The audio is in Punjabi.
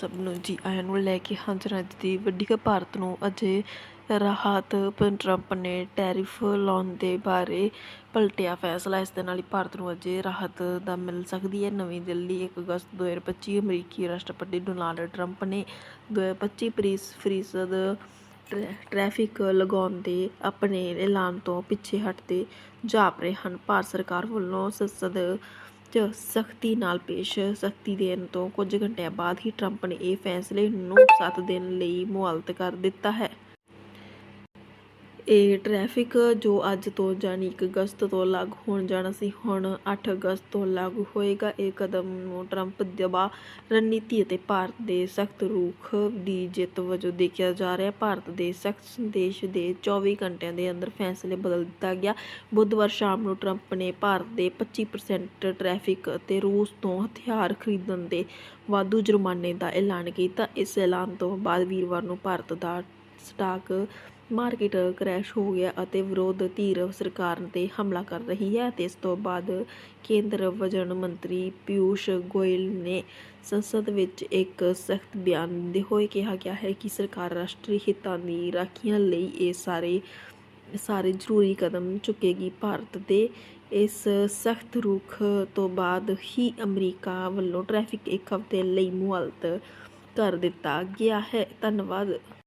ਸਭ ਨੂੰ ਜੀ ਆਇਆਂ ਨੂੰ ਲੈ ਕੇ ਹਾਜ਼ਰ ਹਾਂ ਅੱਜ ਦੀ ਵੱਡੀ ਖਬਰ ਭਾਰਤ ਨੂੰ ਅਜੇ ਰਾਹਤ ਟਰੰਪ ਨੇ ਟੈਰਿਫ ਲਾਉਣ ਦੇ ਬਾਰੇ ਪਲਟਿਆ ਫੈਸਲਾ। ਇਸ ਦੇ ਨਾਲ ਹੀ ਭਾਰਤ ਨੂੰ ਅਜੇ ਰਾਹਤ ਦਾ ਮਿਲ ਸਕਦੀ ਹੈ। ਨਵੀਂ ਦਿੱਲੀ 1 ਅਗਸਤ 2025 ਅਮਰੀਕੀ ਰਾਸ਼ਟਰਪਤੀ ਡੋਨਾਲਡ ਟਰੰਪ ਨੇ 2025 ਫਰੀਸ, ਫਰੀਸਦ ਟਰੈ- ਟ੍ਰੈਫਿਕ ਲਗਾਉਣ ਦੇ ਆਪਣੇ ਐਲਾਨ ਤੋਂ ਪਿੱਛੇ ਹਟਦੇ ਜਾਪ ਰਹੇ ਹਨ। ਭਾਰਤ ਸਰਕਾਰ ਵੱਲੋਂ ਸੰਸਦ 'ਚ ਸਖਤੀ ਨਾਲ ਪੇਸ਼ ਸਖਤੀ ਦੇਣ ਤੋਂ ਕੁਝ ਘੰਟਿਆਂ ਬਾਅਦ ਹੀ ਟਰੰਪ ਨੇ ਇਹ ਫੈਸਲੇ ਨੂੰ ਸੱਤ ਦਿਨ ਲਈ ਮੁਅੱਤਲ ਕਰ ਦਿੱਤਾ ਹੈ। ਇਹ ਟ੍ਰੈਫਿਕ ਜੋ ਅੱਜ ਤੋਂ ਜਾਨੀ 1 ਅਗਸਤ ਤੋਂ ਲਾਗੂ ਹੋਣ ਜਾਣਾ ਸੀ, ਹੁਣ 8 ਅਗਸਤ ਤੋਂ ਲਾਗੂ ਹੋਏਗਾ। ਇਹ ਕਦਮ ਨੂੰ ਟਰੰਪ ਦਬਾਅ ਰਣਨੀਤੀ ਅਤੇ ਭਾਰਤ ਦੇ ਸਖਤ ਰੂਖ ਦੀ ਜਿੱਤ ਵਜੋਂ ਦੇਖਿਆ ਜਾ ਰਿਹਾ ਭਾਰਤ ਦੇ ਸਖਤ ਸੰਦੇਸ਼ ਦੇ 24 ਘੰਟਿਆਂ ਦੇ ਅੰਦਰ ਫੈਸਲੇ ਬਦਲ ਦਿੱਤਾ ਗਿਆ। ਬੁੱਧਵਾਰ ਸ਼ਾਮ ਨੂੰ ਟਰੰਪ ਨੇ ਭਾਰਤ ਦੇ 25% ਟ੍ਰੈਫਿਕ ਅਤੇ ਰੂਸ ਤੋਂ ਹਥਿਆਰ ਖਰੀਦਣ ਦੇ ਵਾਧੂ ਜੁਰਮਾਨੇ ਦਾ ਐਲਾਨ ਕੀਤਾ। ਇਸ ਐਲਾਨ ਤੋਂ ਬਾਅਦ ਵੀਰਵਾਰ ਨੂੰ ਭਾਰਤ ਦਾ ਸਟਾਕ ਮਾਰਕੀਟ ਕਰੈਸ਼ ਹੋ ਗਿਆ ਅਤੇ ਵਿਰੋਧ ਧੀਰ ਸਰਕਾਰ ਤੇ ਹਮਲਾ ਕਰ ਰਹੀ ਹੈ ਅਤੇ ਇਸ ਤੋਂ ਬਾਅਦ ਕੇਂਦਰ ਵਜਨ ਮੰਤਰੀ ਪਿਊਸ਼ ਗੋਇਲ ਨੇ ਸੰਸਦ ਵਿੱਚ ਇੱਕ ਸਖਤ ਬਿਆਨ ਦਿੰਦੇ ਹੋਏ ਕਿਹਾ ਗਿਆ ਹੈ ਕਿ ਸਰਕਾਰ ਰਾਸ਼ਟਰੀ ਹਿੱਤਾਂ ਦੀ ਰਾਖੀਆਂ ਲਈ ਇਹ ਸਾਰੇ ਸਾਰੇ ਜ਼ਰੂਰੀ ਕਦਮ ਚੁੱਕੇਗੀ। ਭਾਰਤ ਦੇ ਇਸ ਸਖਤ ਰੁਖ ਤੋਂ ਬਾਅਦ ਹੀ ਅਮਰੀਕਾ ਵੱਲੋਂ ਟ੍ਰੈਫਿਕ ਇੱਕ ਹਫ਼ਤੇ ਲਈ ਮੁਅੱਤਲ ਕਰ ਦਿੱਤਾ ਗਿਆ ਹੈ। ਧੰਨਵਾਦ।